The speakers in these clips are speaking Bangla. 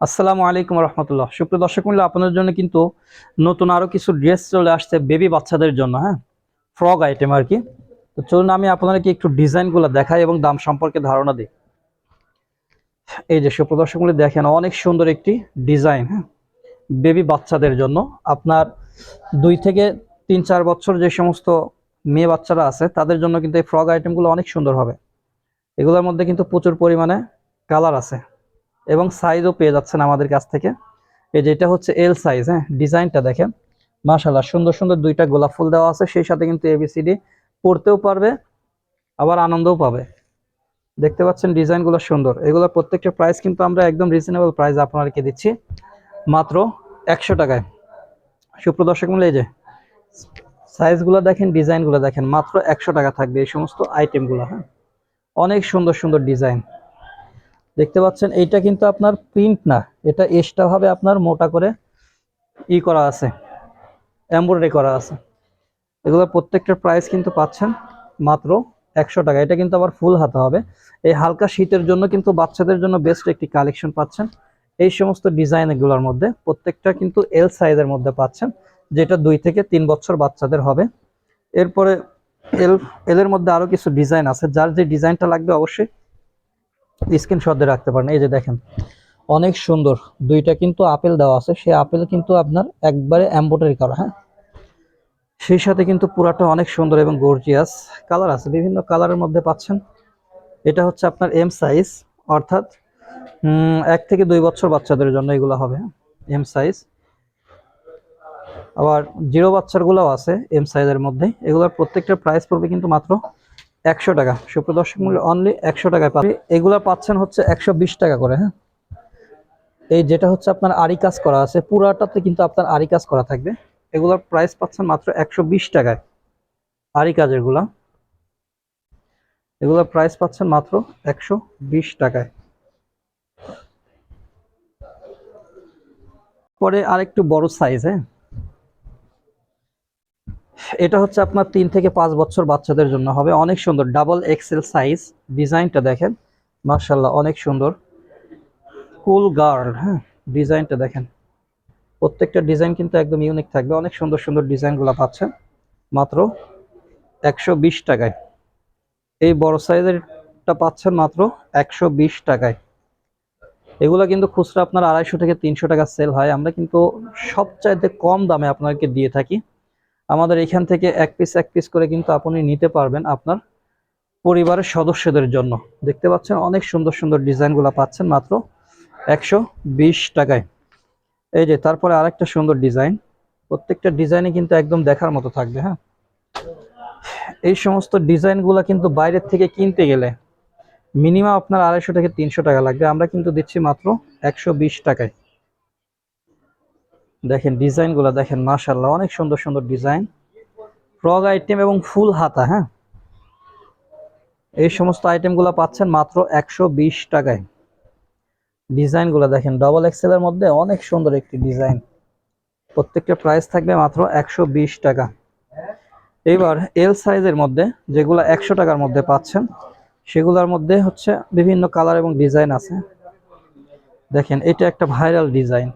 আসসালামু আলাইকুম রহমতুল্লাহ। সুপ্রিয় দর্শক মূল্য আপনাদের জন্য কিন্তু নতুন আরও কিছু ড্রেস চলে আসছে বেবি বাচ্চাদের জন্য হ্যাঁ? ফ্রক আইটেম আর কি। তো চলুন আমি আপনাদেরকে একটু ডিজাইনগুলো দেখাই এবং দাম সম্পর্কে ধারণা দিই। এই যে সুপ্রিয় দর্শক মূল্য দেখেন অনেক সুন্দর একটি ডিজাইন হ্যাঁ? বেবি বাচ্চাদের জন্য। আপনার দুই থেকে তিন, চার বছর যে সমস্ত মেয়ে বাচ্চারা আছে, তাদের জন্য কিন্তু এই ফ্রক আইটেমগুলো অনেক সুন্দর হবে। এগুলোর মধ্যে কিন্তু প্রচুর পরিমাণে কালার আছে। এবং সাইজও পেয়ে যাচ্ছেন আমাদের কাছ থেকে। এই যে এটা হচ্ছে এল সাইজ হ্যাঁ? ডিজাইনটা দেখেন। মাশাল্লাহ সুন্দর সুন্দর দুইটা গোলাপ ফুল দেওয়া আছে। সেই সাথে কিন্তু এবিসিডি পড়তেও পারবে, আবার আনন্দও পাবে। দেখতে পাচ্ছেন ডিজাইনগুলো সুন্দর। এগুলোর প্রত্যেকটা প্রাইস কিন্তু আমরা একদম রিজনেবল প্রাইস আপনাদেরকে দিচ্ছি। মাত্র একশো টাকায়। সুপ্রদর্শক এই যে সাইজগুলো দেখেন ডিজাইনগুলো দেখেন, মাত্র একশো টাকা থাকবে এই সমস্ত আইটেমগুলো হ্যাঁ? অনেক সুন্দর সুন্দর ডিজাইন দেখতে পাচ্ছেন, এইটা কিন্তু আপনার প্রিন্ট না। এটা এক্সট্রা ভাবে আপনার মোটা করে ই করা আছে এমব্রয়ডারি করা আছে। এগুলো প্রত্যেকটার প্রাইস কিন্তু পাচ্ছেন মাত্র একশো টাকা। এটা কিন্তু আবার ফুল হাতে হবে। এই হালকা শীতের জন্য কিন্তু বাচ্চাদের জন্য বেস্ট একটি কালেকশন পাচ্ছেন। এই সমস্ত ডিজাইন এগুলোর মধ্যে প্রত্যেকটা কিন্তু এল সাইজের মধ্যে পাচ্ছেন, যেটা দুই থেকে তিন বছর বাচ্চাদের হবে। এরপরে এল এলের মধ্যে আরও কিছু ডিজাইন আছে। যার যে ডিজাইনটা লাগবে অবশ্যই স্ক্রিনশট দিয়ে রাখতে পারেন। এই যে দেখেন, অনেক সুন্দর। দুইটা কিন্তু আপেল দেওয়া আছে। সেই আপেল কিন্তু আপনার একবারে এম্বোটারি করা হ্যাঁ? সেই সাথে কিন্তু পুরাটা অনেক সুন্দর এবং গর্জিয়াস কালার আছে। বিভিন্ন কালারের মধ্যে পাচ্ছেন। এটা হচ্ছে আপনার এম সাইজ অর্থাৎ এক থেকে দুই বছর বাচ্চাদের জন্য এগুলো হবে এম সাইজ আবার জিরো বাচ্চারগুলোও আছে এম সাইজের মধ্যে। এগুলোর প্রত্যেকটা প্রাইস পড়বে কিন্তু মাত্র একশো টাকা। সুপ্রদর্শক মূল্য অনলি একশো টাকায় পাবে এগুলা পাচ্ছেন হচ্ছে একশো বিশ টাকা করে হ্যাঁ? এই যেটা হচ্ছে আপনার আরি কাজ করা আছে, পুরাটাতে কিন্তু আপনার আরি কাজ করা থাকবে। এগুলোর প্রাইস পাচ্ছেন মাত্র একশো বিশ টাকায় আরি কাজেরগুলা এগুলোর প্রাইস পাচ্ছেন মাত্র একশো বিশ টাকায়। পরে আরেকটু বড় সাইজ হ্যাঁ? এটা হচ্ছে আপনার তিন থেকে পাঁচ বছর বাচ্চাদের জন্য হবে। অনেক সুন্দর ডাবল এক্সেল সাইজ ডিজাইনটা দেখেন। মার্শাল্লাহ অনেক সুন্দর। কুল গার্ল হ্যাঁ ডিজাইনটা দেখেন। প্রত্যেকটা ডিজাইন কিন্তু একদম ইউনিক থাকবে। অনেক সুন্দর সুন্দর ডিজাইনগুলো পাচ্ছেন। মাত্র একশো বিশ টাকায়। এই বড় সাইজেরটা পাচ্ছেন মাত্র একশো বিশ টাকায়। এগুলো কিন্তু খুচরা আপনার আড়াইশো থেকে তিনশো টাকা সেল হয়। আমরা কিন্তু সবচাইতে কম দামে আপনাদেরকে দিয়ে থাকি। আমাদের এখান থেকে এক পিস এক পিস করে কিন্তু আপনি নিতে পারবেন আপনার পরিবারের সদস্যদের জন্য। দেখতে পাচ্ছেন অনেক সুন্দর সুন্দর ডিজাইনগুলো পাচ্ছেন মাত্র একশো বিশ টাকায়। এই যে, তারপরে আরেকটা সুন্দর ডিজাইন। প্রত্যেকটা ডিজাইনে কিন্তু একদম দেখার মতো থাকবে হ্যাঁ? এই সমস্ত ডিজাইনগুলো কিন্তু বাইরের থেকে কিনতে গেলে মিনিমাম আপনার আড়াইশো থেকে তিনশো টাকা লাগবে। আমরা কিন্তু দিচ্ছি মাত্র একশো বিশ টাকায়। দেখেন ডিজাইনগুলো দেখেন মাশাল্লাহ অনেক সুন্দর সুন্দর ডিজাইন। ফ্রগ আইটেম এবং ফুল হাতা হ্যাঁ? এই সমস্ত আইটেমগুলো পাচ্ছেন মাত্র একশো বিশ টাকায়। ডিজাইনগুলো দেখেন ডবল এক্সেলের মধ্যে অনেক সুন্দর একটি ডিজাইন। প্রত্যেকটা প্রাইস থাকবে মাত্র একশো বিশ টাকা। এবার এল সাইজের মধ্যে যেগুলো একশো টাকার মধ্যে পাচ্ছেন, সেগুলোর মধ্যে হচ্ছে বিভিন্ন কালার এবং ডিজাইন আছে। দেখেন, এটা একটা ভাইরাল ডিজাইন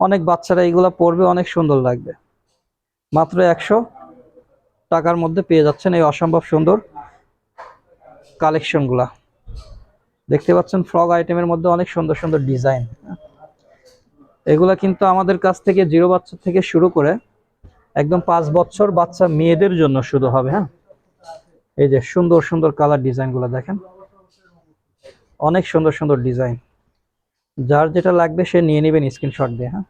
অনেক বাচ্চারা এইগুলা পরবে অনেক সুন্দর লাগবে। মাত্র একশো টাকার মধ্যে পেয়ে যাচ্ছেন এই অসম্ভব সুন্দর কালেকশনগুলা। দেখতে পাচ্ছেন ফ্রক আইটেমের মধ্যে অনেক সুন্দর সুন্দর ডিজাইন। এগুলা কিন্তু আমাদের কাছ থেকে জিরো বাচ্চা থেকে শুরু করে একদম পাঁচ বছর বাচ্চা মেয়েদের জন্য শুধু হবে হ্যাঁ? এই যে সুন্দর সুন্দর কালার ডিজাইনগুলো দেখেন। অনেক সুন্দর সুন্দর ডিজাইন। যার যেটা লাগবে সে নিয়ে নেবেন স্ক্রিনশট দিয়ে হ্যাঁ?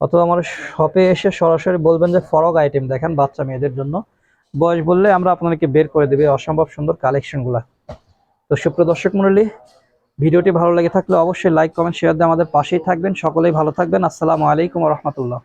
অথবা আমার শপে এসে সরাসরি বলবেন যে ফরক আইটেম দেখেন বাচ্চা মেয়েদের জন্য। বয়স বললে আমরা আপনাদেরকে বের করে দেবে অসম্ভব সুন্দর কালেকশনগুলো তো সুপ্রিয় দর্শক মন্ডলী, ভিডিওটি ভালো লেগে থাকলে অবশ্যই লাইক কমেন্ট শেয়ার দিয়ে আমাদের পাশেই থাকবেন। সকলেই ভালো থাকবেন। আসসালামু আলাইকুম রহমতুল্লাহ।